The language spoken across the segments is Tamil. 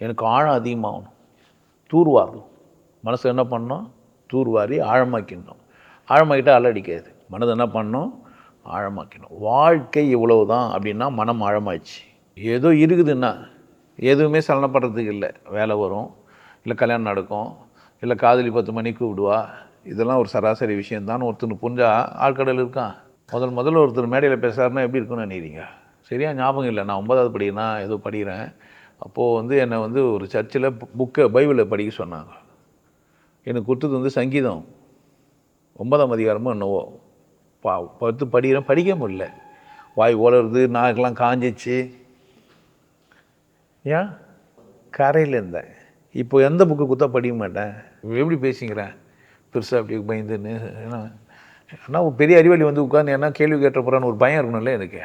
எனக்கு ஆழம் அதிகமாகணும். தூர்வாரணும் மனசு என்ன பண்ணோம்? தூர்வாரி ஆழமாக்கிடணும். ஆழமாக்கிட்டால் அலடிக்காது மனது என்ன பண்ணோம்? ஆழமாக்கணும் வாழ்க்கை இவ்வளவு தான் அப்படின்னா மனம் ஆழமாயிடுச்சு. ஏதோ இருக்குதுன்னா எதுவுமே சலனப்படுறதுக்கு இல்லை. வேலை வரும் இல்லை கல்யாணம் நடக்கும் இல்லை காதலி பத்து மணிக்கு விடுவா இதெல்லாம் ஒரு சராசரி விஷயந்தான் ஒருத்தர் புரிஞ்சா ஆழ்கடல் இருக்கான் முதல் முதல்ல ஒருத்தர் மேடையில் பேசுகிறாருன்னா எப்படி இருக்குன்னு நினைக்கிறீங்க? சரியா? ஞாபகம் இல்லை. நான் ஒன்பதாவது படிக்கிறேன் ஏதோ படிக்கிறேன். அப்போது வந்து என்னை வந்து ஒரு சர்ச்சில் புக்கை பைபிளை படிக்க சொன்னாங்க. எனக்கு கொடுத்தது வந்து சங்கீதம். ஒன்பதாம் அதிகாரமும் என்னவோ. பா பத்து படிக்கிறேன் படிக்க முடியல. வாய் ஓலருது நாக்கெல்லாம் காஞ்சிச்சு. ஏன்? கரையில் இருந்தேன். இப்போ எந்த புக்கு கொடுத்தா படிக்க மாட்டேன்? எப்படி பேசிக்கிறேன் பெருசாக அப்படி பயந்துன்னு ஏன்னா ஆனால் ஒரு பெரிய அறிவாளி வந்து உட்காந்து என்ன கேள்வி கேட்ட போகிறான்னு ஒரு பயம் இருக்கணும்ல எனக்கு.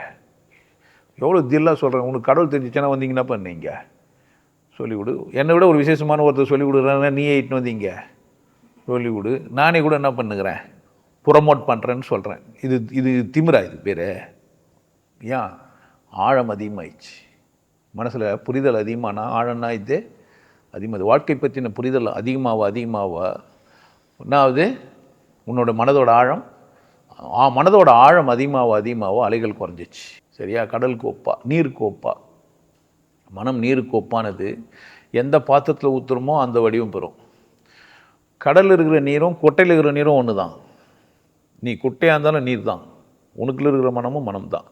எவ்வளோ தில்லாக சொல்கிறேன் உனக்கு கடவுள் தெரிஞ்சிச்சுன்னா வந்தீங்கன்னா பண்ணீங்க சொல்லிக் கொடு என்னை விட ஒரு விசேஷமான ஒருத்தர் சொல்லிக் கொடுக்குறாங்கன்னா நீயே இட்டுன்னு வந்தீங்க. சொல்லிக் கொடு நானே கூட என்ன பண்ணுகிறேன்? ப்ரொமோட் பண்ணுறேன்னு சொல்கிறேன் இது இது திமிரா இது பேர்? ஏன்? ஆழம் அதிகமாகிடுச்சு மனசில் புரிதல் அதிகமானா ஆழம்னா இது அதிகமாக வாழ்க்கை பற்றின புரிதல் அதிகமாக அதிகமாக ஒன்றாவது உன்னோட மனதோட ஆழம் ஆ மனதோட ஆழம் அதிகமாக அதிகமாக அலைகள் குறைஞ்சிச்சு. சரியா? கடல் கோப்பா நீர் கோப்பா. மனம் நீர் கோப்பானது எந்த பாத்திரத்தில் ஊற்றுறமோ அந்த வடிவம் பெறும். கடலில் இருக்கிற நீரும் கொட்டையில் இருக்கிற நீரும் ஒன்று தான் நீ குட்டையாக இருந்தாலும் நீர் தான் உனக்குள்ள இருக்கிற மனமும் மனம் தான்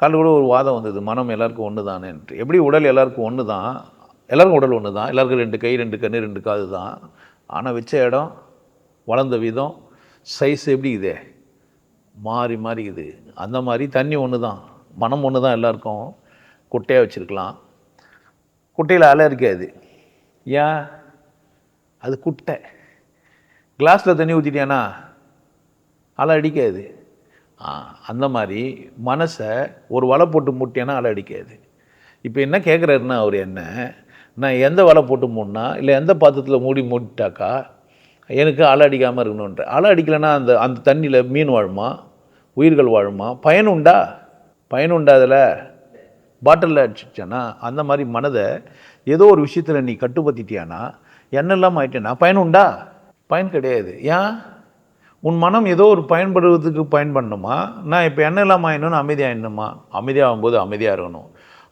காலையில் கூட ஒரு வாதம் வந்தது மனம் எல்லாருக்கும் ஒன்று தானேன்ட்டு எப்படி உடல் எல்லாருக்கும் ஒன்று தான் எல்லாருக்கும் உடல் ஒன்று தான் எல்லாருக்கும் ரெண்டு கை ரெண்டு கண்ணு ரெண்டு காது தான் ஆனால் வச்ச இடம் வளர்ந்த விதம் சைஸ் எப்படி இதே? மாறி மாறி இது. அந்த மாதிரி தண்ணி ஒன்று தான் மனம் ஒன்று தான் எல்லாருக்கும். குட்டையாக வச்சுருக்கலாம். குட்டையில் அலை இருக்காது ஏன்? அது குட்டை. கிளாஸில் தண்ணி ஊற்றிட்டியானா அலை அடிக்காது ஆ, அந்த மாதிரி மனசை ஒரு வலை போட்டு மூட்டியானா அலை அடிக்காது இப்போ என்ன கேட்குறாருன்னா அவர் என்ன? நான் எந்த வலை போட்டு மூடினா இல்லை எந்த பாத்திரத்தில் மூடி மூடிட்டாக்கா எனக்கு அலை அடிக்காமல் இருக்கணுன்ற அலை அடிக்கலைன்னா அந்த அந்த தண்ணியில் மீன் வாழுமா? உயிர்கள் வாழுமா? பயன் உண்டா? பயன் அதில் பாட்டிலில் அடிச்சிச்சேன்னா அந்த மாதிரி மனதை ஏதோ ஒரு விஷயத்தில் நீ கட்டுப்படுத்திட்டியானா? என்ன இல்லாமல் ஆயிட்டேன்னா பயன் உண்டா பயன் கிடையாது. ஏன்? உன் மனம் ஏதோ ஒரு பயன்படுவதுக்கு பயன் பண்ணணுமா நான் இப்போ என்ன இல்லாமல் ஆயிடணும்னு அமைதியாகிடணுமா அமைதியாகும்போது அமைதியாக இருக்கணும்.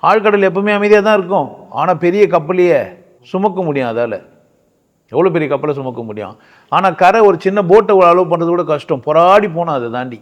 ஆழ்கடல் எப்பவுமே அமைதியாக தான் இருக்கும். ஆனால் பெரிய கப்பலையே சுமக்க முடியும் அதால். எவ்வளோ பெரிய கப்பலை சுமக்க முடியும்? ஆனால் கரை ஒரு சின்ன போட்டை அளவு பண்ணுறது கூட கஷ்டம். போராடி போனோம் அதை தாண்டி.